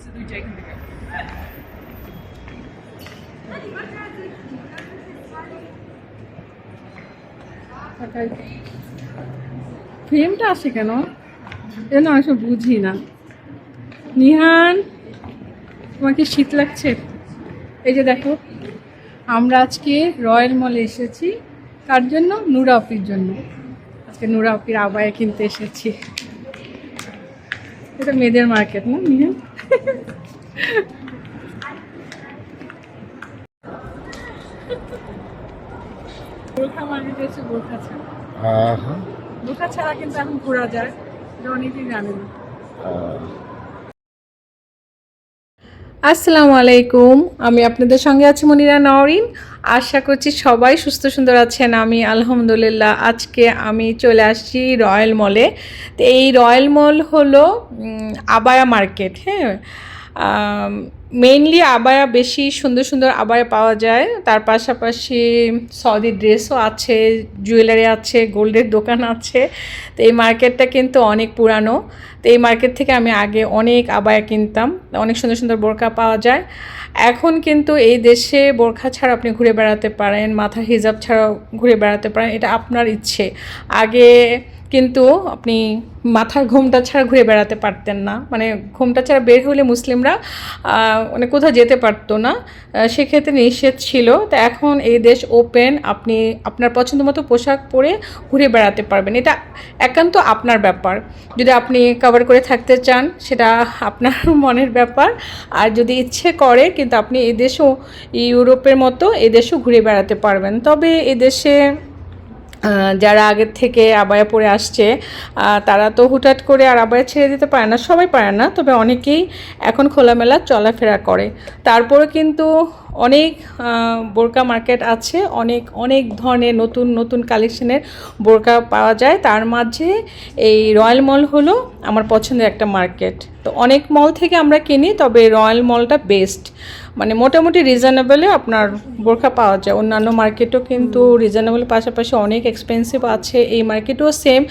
হচ্ছে দুইটা এখান থেকে ফ্রেমটা আসে কেন? এজন্য আমি সব বুঝি না। নিহান তোমাকে শীত লাগছে? এই যে দেখো, আমরা আজকে রয়্যাল মলে এসেছি। কার জন্য? নুরা অপির জন্য। আজকে নুরা অপির আবায়া কিনতে এসেছি। এটা মেয়েদের মার্কেট না, নিহান? বোরখা মানে এসে বোরখা ছাড়া। বোরখা ছাড়া কিন্তু এখন ঘোরা যায়। এটা অনেকেই জানে না আহ, আসসালামু আলাইকুম। আমি আপনাদের সঙ্গে আছি মনিরা নওরিন। আশা করছি সবাই সুস্থ সুন্দর আছেন। আমি আলহামদুলিল্লাহ আজকে আমি চলে আসছি রয়্যাল মলে। তো এই রয়্যাল মল হলো আবায়া মার্কেট হ্যাঁ? মেইনলি আবায়া বেশি সুন্দর সুন্দর আবায়া পাওয়া যায়। তার পাশাপাশি সৌদি ড্রেসও আছে জুয়েলারি আছে গোল্ডের দোকান আছে। তো এই মার্কেটটা কিন্তু অনেক পুরানো। তো এই মার্কেট থেকে আমি আগে অনেক আবায়া কিনতাম। অনেক সুন্দর সুন্দর বোরখা পাওয়া যায়। এখন কিন্তু এই দেশে বোরখা ছাড়া আপনি ঘুরে বেড়াতে পারেন, মাথার হিজাব ছাড়াও ঘুরে বেড়াতে পারেন, এটা আপনার ইচ্ছে। আগে কিন্তু আপনি মাথার ঘোমটা ছাড়া ঘুরে বেড়াতে পারতেন না। মানে ঘোমটা ছাড়া বের হলে মুসলিমরা মানে কোথাও যেতে পারতো না। সেক্ষেত্রে নিষেধ ছিল। তো এখন এই দেশ ওপেন আপনি আপনার পছন্দ মতো পোশাক পরে ঘুরে বেড়াতে পারবেন। এটা একান্ত আপনার ব্যাপার। যদি আপনি কভার করে থাকতে চান, সেটা আপনার মনের ব্যাপার। আর যদি ইচ্ছে করে, কিন্তু আপনি এই দেশেও ইউরোপের মতো এই দেশেও ঘুরে বেড়াতে পারবেন। তবে এদেশে যারা আগের থেকে আবায়া পরে আসছে তারা তো হুটহাট করে আর আবায়া ছেড়ে দিতে পারে না, সবাই পারে না, তবে অনেকেই এখন খোলামেলা চলাফেরা করে। তারপরে কিন্তু অনেক বোরকা মার্কেট আছে, অনেক অনেক ধরনের নতুন নতুন কালেকশনের বোরকা পাওয়া যায়। তার মাঝে এই রয়্যাল মল হলো আমার পছন্দের একটা মার্কেট। তো অনেক মল থেকে আমরা কিনি, তবে রয়্যাল মলটা বেস্ট। মানে মোটামুটি রিজনেবলে আপনার বোরখা পাওয়া যায়। অন্যান্য মার্কেটও কিন্তু রিজনেবল পাশাপাশি অনেক এক্সপেন্সিভ আছে। এই মার্কেটও সেম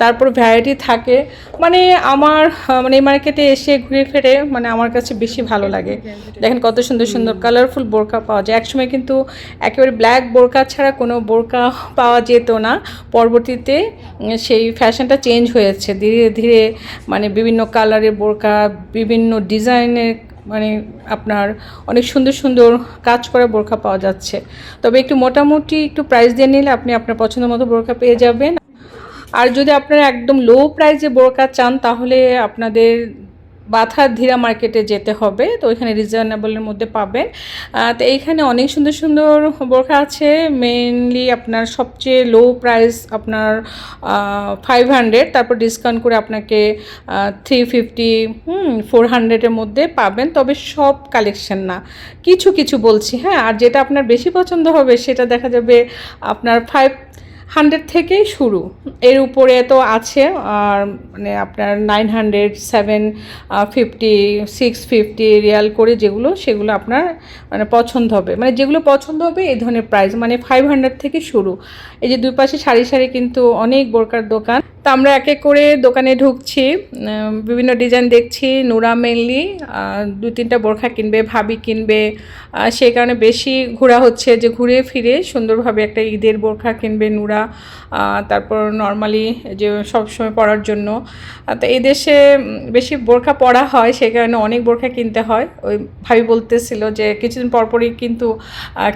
তারপর ভ্যারাইটি থাকে। মানে আমার মানে এই মার্কেটে এসে ঘুরে ফিরে মানে আমার কাছে বেশি ভালো লাগে। দেখেন কত সুন্দর সুন্দর কালারফুল বোরখা পাওয়া যায়। একসময় কিন্তু একেবারে ব্ল্যাক বোরকা ছাড়া কোনো বোরকা পাওয়া যেত না। পরবর্তীতে সেই ফ্যাশনটা চেঞ্জ হয়েছে। ধীরে ধীরে মানে বিভিন্ন কালারের বোরকা বিভিন্ন ডিজাইনের মানে আপনার অনেক সুন্দর সুন্দর কাজ করা বোরখা পাওয়া যাচ্ছে। তবে একটু মোটামুটি একটু প্রাইস দিয়ে নিলে আপনি আপনার পছন্দ মতো বোরখা পেয়ে যাবেন। আর যদি আপনারা একদম লো প্রাইসে বোরখা চান তাহলে আপনাদের বাথার ধীরা মার্কেটে যেতে হবে, তো ওইখানে রিজনেবলের মধ্যে পাবেন। তো এইখানে অনেক সুন্দর সুন্দর বোরখা আছে মেনলি আপনার সবচেয়ে লো প্রাইস আপনার ফাইভ হান্ড্রেড তারপর ডিসকাউন্ট করে আপনাকে থ্রি ফিফটি ফোর হান্ড্রেডের মধ্যে পাবেন, তবে সব কালেকশন না। কিছু কিছু বলছি হ্যাঁ আর যেটা আপনার বেশি পছন্দ হবে সেটা দেখা যাবে আপনার ফাইভ হান্ড্রেড থেকেই শুরু। এর উপরে তো আছে, আর মানে আপনার nine hundred, seven fifty, six fifty Real করে যেগুলো, সেগুলো আপনার মানে পছন্দ হবে। মানে যেগুলো পছন্দ হবে, এই ধরনের প্রাইস মানে ফাইভ হান্ড্রেড থেকে শুরু। এই যে দুই পাশে সারি সারি কিন্তু অনেক বোরকার দোকান। তা আমরা এক এক করে দোকানে ঢুকছি বিভিন্ন ডিজাইন দেখছি। নুরা মেনলি দু তিনটা বোরখা কিনবে, ভাবি কিনবে সেই কারণে বেশি ঘোরা হচ্ছে যে ঘুরে ফিরে সুন্দরভাবে একটা ঈদের বোরখা কিনবে নুরা আহ, তারপর নর্মালি যে সবসময় পরার জন্য। তো এই দেশে বেশি বোরখা পরা হয় সেই কারণে অনেক বোরখা কিনতে হয়। ওই ভাবি বলতেছিল যে কিছুদিন পরপরই কিন্তু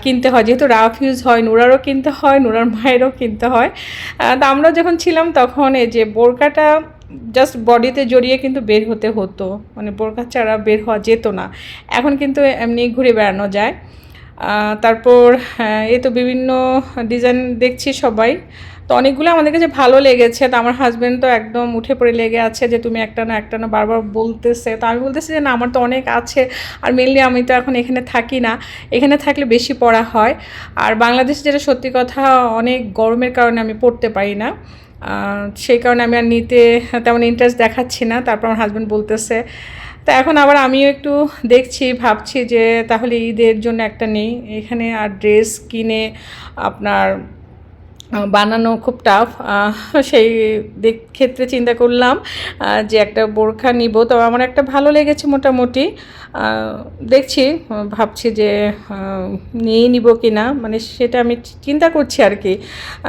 কিনতে হয়। যেহেতু রাফ ইউজ হয় নুরারও কিনতে হয় নুরার মায়েরও কিনতে হয়। তা আমরা যখন ছিলাম তখন এই যে বোরকাটা জাস্ট বডিতে জড়িয়ে কিন্তু বের হতে হতো। মানে বোরকা ছাড়া বের হওয়া যেত না। এখন কিন্তু এমনি ঘুরে বেড়ানো যায়। তারপর হ্যাঁ, এই তো বিভিন্ন ডিজাইন দেখছি সবাই। তো অনেকগুলো আমাদের কাছে ভালো লেগেছে। তো আমার হাজব্যান্ড তো একদম উঠে পড়ে লেগে আছে যে তুমি একটা না একটা না বারবার বলতেছে। তো আমি বলতেছি যে না আমার তো অনেক আছে। আর মেনলি আমি তো এখন এখানে থাকি না। এখানে থাকলে বেশি পড়া হয়। আর বাংলাদেশ যেটা সত্যি কথা অনেক গরমের কারণে আমি পড়তে পারি না। সেই কারণে আমি আর নিতে তেমন ইন্টারেস্ট দেখাচ্ছি না। তারপর আমার হাজব্যান্ড বলতেছে তো এখন আবার আমিও একটু দেখছি, ভাবছি যে তাহলে ঈদের জন্য একটা নেই। এখানে আর ড্রেস কিনে আপনার বানানো খুব টাফ সেই দিক ক্ষেত্রে চিন্তা করলাম যে একটা বোরখা নিব। তবে আমার একটা ভালো লেগেছে মোটামুটি। দেখছি ভাবছি যে আহ, নিয়ে নিব কি না মানে সেটা আমি চিন্তা করছি আর কি।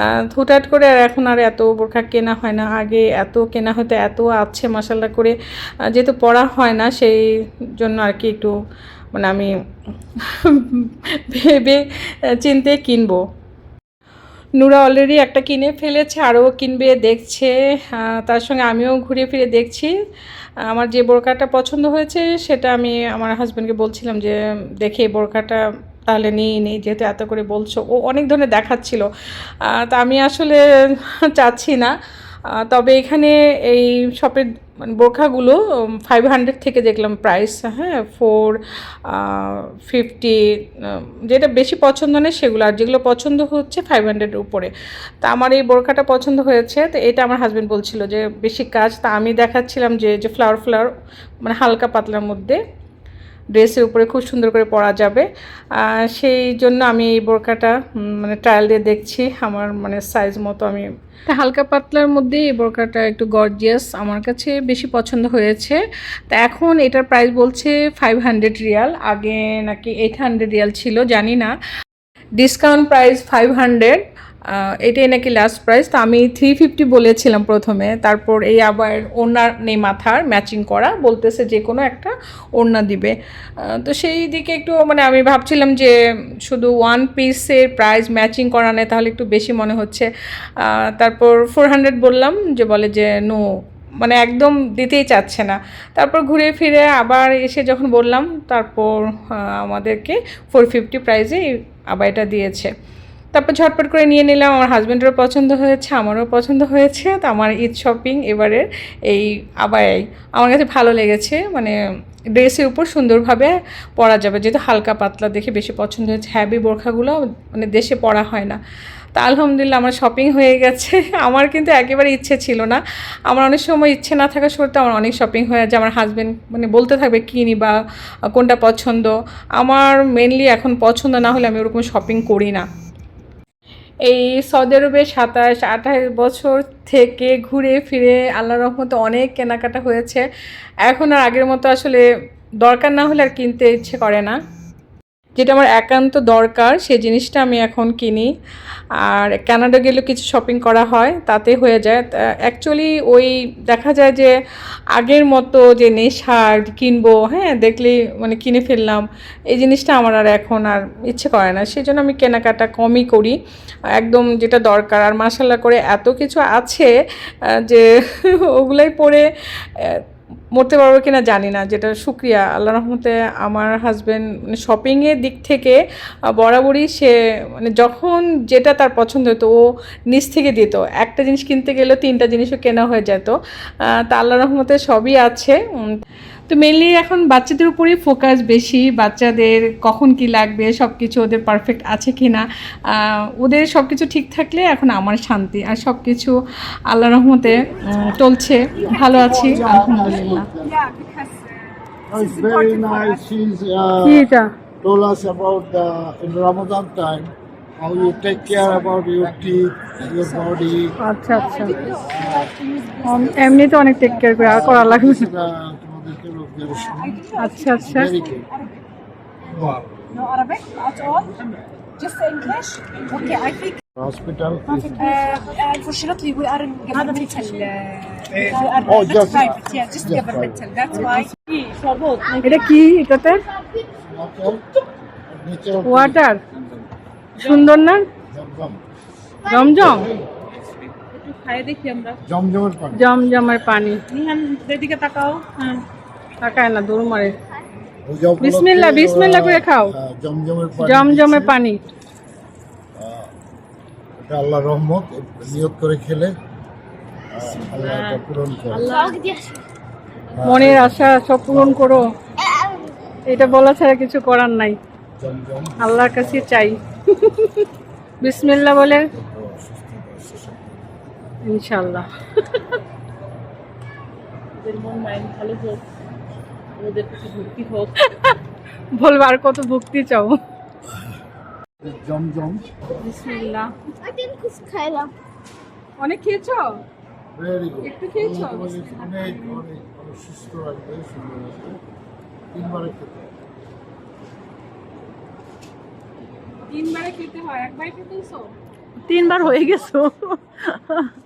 আহ, হুটহাট করে আর এখন আর এত বোরখা কেনা হয় না। আগে এত কেনা হতো এত আছে মশালা করে। যেহেতু পড়া হয় না সেই জন্য আর কি একটু মানে আমি ভেবে চিন্তে কিনবো। নুরা অলরেডি একটা কিনে ফেলেছে, আরও কিনবে, দেখছে তার সঙ্গে আমিও ঘুরে ফিরে দেখছি। আমার যে বোরকাটা পছন্দ হয়েছে, সেটা আমি আমার হাজব্যান্ডকে বলছিলাম যে, দেখে বোরকাটা তাহলে নিয়ে নিই যেহেতু এত করে বলছো। ও অনেক ধরনের দেখাচ্ছিল। তা আমি আসলে চাচ্ছি না। তবে এখানে এই শপের মানে বোরখাগুলো ফাইভ হান্ড্রেড থেকে দেখলাম প্রাইস হ্যাঁ ফোর ফিফটি যেটা বেশি পছন্দ নেই সেগুলো। আর যেগুলো পছন্দ হচ্ছে ফাইভ হান্ড্রেডের উপরে। তা আমার এই বোরখাটা পছন্দ হয়েছে। তো এটা আমার হাজব্যান্ড বলছিল যে, বেশি কাজ। তা আমি দেখাচ্ছিলাম যে যে ফ্লাওয়ার ফ্লাওয়ার মানে হালকা পাতলার মধ্যে। ড্রেসের উপরে খুব সুন্দর করে পরা যাবে। সেই জন্য আমি এই বোরকাটা মানে ট্রায়াল দিয়ে দেখছি। আমার মানে সাইজ মতো আমি হালকা পাতলার মধ্যে এই বোরকাটা একটু গর্জিয়াস আমার কাছে বেশি পছন্দ হয়েছে। তা এখন এটার প্রাইস বলছে ফাইভ হান্ড্রেড রিয়াল। আগে নাকি এইট হান্ড্রেড রিয়াল ছিল, জানি না। ডিসকাউন্ট প্রাইস ফাইভ হান্ড্রেড এটাই নাকি লাস্ট প্রাইস তো আমি থ্রি ফিফটি বলেছিলাম প্রথমে। তারপর এই আবার ওড়না নেই মাথার ম্যাচিং করা। বলতেছে যে কোনো একটা ওড়না দিবে। তো সেই দিকে একটু মানে আমি ভাবছিলাম যে শুধু ওয়ান পিসের প্রাইস ম্যাচিং করা নেই, তাহলে একটু বেশি মনে হচ্ছে। তারপর ফোর হান্ড্রেড বললাম যে বলে যে নো মানে একদম দিতেই চাচ্ছে না। তারপর ঘুরে ফিরে আবার এসে যখন বললাম, তারপর আমাদেরকে ফোর ফিফটি প্রাইজে আবার এটা দিয়েছে। তারপর ঝটপট করে নিয়ে নিলাম। আমার হাজব্যান্ডেরও পছন্দ হয়েছে, আমারও পছন্দ হয়েছে। তো আমার ঈদ শপিং এবারের এই আবায়াই আমার কাছে ভালো লেগেছে। মানে ড্রেসের উপর সুন্দরভাবে পরা যাবে। যেহেতু হালকা পাতলা দেখে বেশি পছন্দ হয়েছে। হ্যাভি বোরখাগুলো মানে দেশে পরা হয় না। তা আলহামদুলিল্লাহ আমার শপিং হয়ে গেছে। আমার কিন্তু একেবারে ইচ্ছে ছিল না। আমার অনেক সময় ইচ্ছে না থাকা সত্ত্বেও আমার অনেক শপিং হয়ে যায়। আমার হাজব্যান্ড মানে বলতে থাকবে, কী নিবা? কোনটা পছন্দ? আমার মেনলি এখন পছন্দ না হলে আমি ওরকম শপিং করি না। এই সৌদি আরবে সাতাশ, আঠাশ বছর থেকে ঘুরে ফিরে আল্লাহ রহমতে অনেক কেনাকাটা হয়েছে। এখন আর আগের মতো আসলে দরকার না হলে আর কিনতে ইচ্ছে করে না। যেটা আমার একান্ত দরকার সেই জিনিসটা আমি এখন কিনি। আর কানাডা গেলে কিছু শপিং করা হয়, তাতে হয়ে যায়। অ্যাকচুয়ালি ওই দেখা যায় যে আগের মতো যে নেশা কিনবো হ্যাঁ দেখলেই মানে কিনে ফেললাম, এই জিনিসটা আমার আর এখন আর ইচ্ছে করে না। সেই জন্য আমি কেনাকাটা কমই করি। একদম যেটা দরকার। আর মাসাল্লা করে এত কিছু আছে যে ওগুলাই পরে মরতে পারব কিনা জানি না, যেটা শুক্রিয়া। আল্লাহ রহমতে আমার হাজব্যান্ড মানে শপিংয়ের দিক থেকে বরাবরই সে মানে যখন যেটা তার পছন্দ হতো, ও নিজ থেকে দিত। একটা জিনিস কিনতে গেলেও তিনটা জিনিসও কেনা হয়ে যেত। তা আল্লাহ রহমতে সবই আছে। তো মেনলি এখন বাচ্চাদের উপরেই ফোকাস বেশি। বাচ্চাদের কখন কি লাগবে সব কিছু ওদের পারফেক্ট আছে কি না ওদের সব কিছু ঠিক থাকলে এখন আমার শান্তি। আর সব কিছু আল্লাহ রহমতে চলছে। ভালো আছি আলহামদুলিল্লাহ। Oh, uh, এটা told us about the in Ramadan time how you take care about your teeth, your body. আচ্ছা আচ্ছা। এমনিতে অনেক টেক কেয়ার করে আর করা লাগবে না। সেটা তোমাদেরকে লোকদের আচ্ছা আচ্ছা no Arabic at all. Just English. Okay, I think hospital uh, unfortunately we are in governmental. Uh, Oh, just- private. Yeah, just just governmental. That's why. এটা কি এটাতে ওয়াটার সুন্দর না জমজম জমজমের পানি জমজমের পানি এদিকে তাকাও হ্যাঁ তাকায় না দৌড় মারে। বিসমিল্লাহ, বিসমিল্লাহ করে খাও। আহ, জমজমের পানি এটা আল্লাহ রহমত নিয়ত করে খেলে। আল্লাহ এটা পূরণ করে। মনের আশা সব পূরণ করো। এটা বলা ছাড়া কিছু করার নাই। আল্লাহর কাছে চাই। বিসমিল্লাহ বলে। ইনশাল্লাহ বলব আর কত ভক্তি চাও? জমজম। বিসমিল্লাহ। I think it's অনেক খেয়েছো? ভেরি গুড একটু খেয়েছো? অনেক অনেক অনেক সুস্থ রাখবে সুন্দর রাখবে তিনবারে খেতে তিনবারে খেতে হয়। একবার খেতেছো? তিনবার হয়ে গেছো।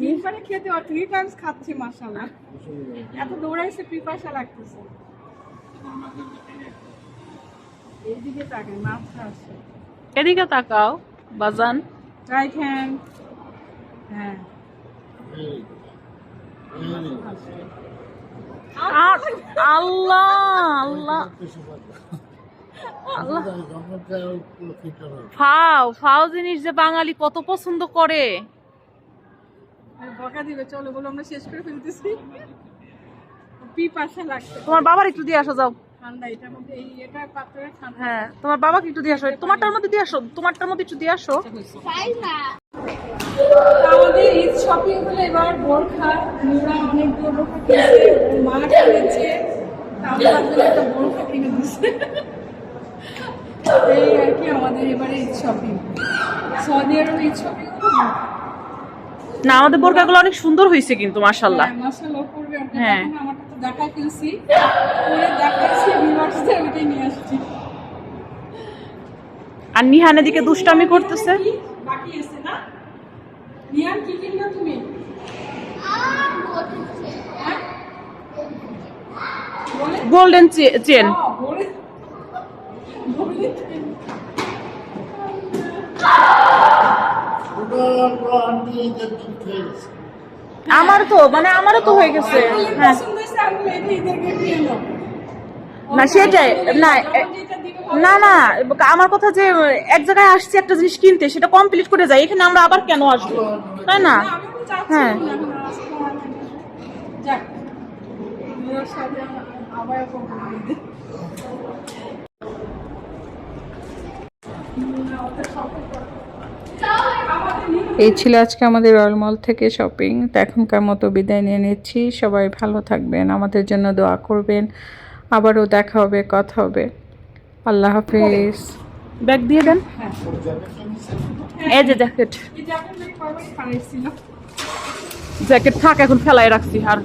তিনবারে খেতে থ্রি টাইমস খাচ্ছি মাসাল্লাহ এত দৌড়াইছে পিপাসা লাগতেছে। এইদিকে তাকাই এদিকে তাকাও বাজান। রাইট হ্যান্ড হ্যাঁ। আল্লাহ। আল্লাহ। ফাও ফাও জিনিস যে বাঙালি কত পছন্দ করে। বকা দিবে চলো বলো আমরা শেষ করে ফেলতেছি। পিপাসা লাগছে। তোমার বাবার একটু দিয়ে আসো যাও। হ্যাঁ তোমার বাবাকে একটু দিয়ে আসো। তোমারটার মধ্যে দিয়ে আসো তোমারটার মধ্যে একটু দিয়ে আসো। Kayla. আমাদের ঈদ শপিং হলো এবার বোরখা মুরা অনেক বোরখা কিনেছে মা কিনেছে। একটা বোরখা কিনে দিচ্ছে এই আর কি আমাদের এবারে ঈদ শপিং সৌদি আরবে ঈদ শপিং না আমাদের বোরকাগুলো অনেক সুন্দর হয়েছে কিন্তু মাশাল্লাহ। হ্যাঁ। ফেলছি ওইটাই নিয়ে আসছি। আর নিহান এদিকে দুষ্টামি করতেছে। বাকি আছে না? নিয়ান কি কিনলো তুমি? হ্যাঁ? বলে? গোল্ডেন চেন আমার তো মানে আমারও তো হয়ে গেছে হ্যাঁ। না, সেটাই না না না, আমার কথা যে, এক জায়গায় আসছি, একটা জিনিস কিনতে, সেটা কমপ্লিট করে যাই, এখানে আমরা আবার কেন আসব তাই না হ্যাঁ। আবার। এই ছিল আজকে আমাদের রয়্যাল মল থেকে শপিং তো এখনকার মতো বিদায় নিয়ে নিচ্ছি। সবাই ভালো থাকবেন, আমাদের জন্য দোয়া করবেন। আবারও দেখা হবে, কথা হবে। আল্লাহ হাফিজ। ব্যাগ দিয়ে দেন। এই যে জ্যাকেট। জ্যাকেট থাক, এখন ফেলাই রাখছি আর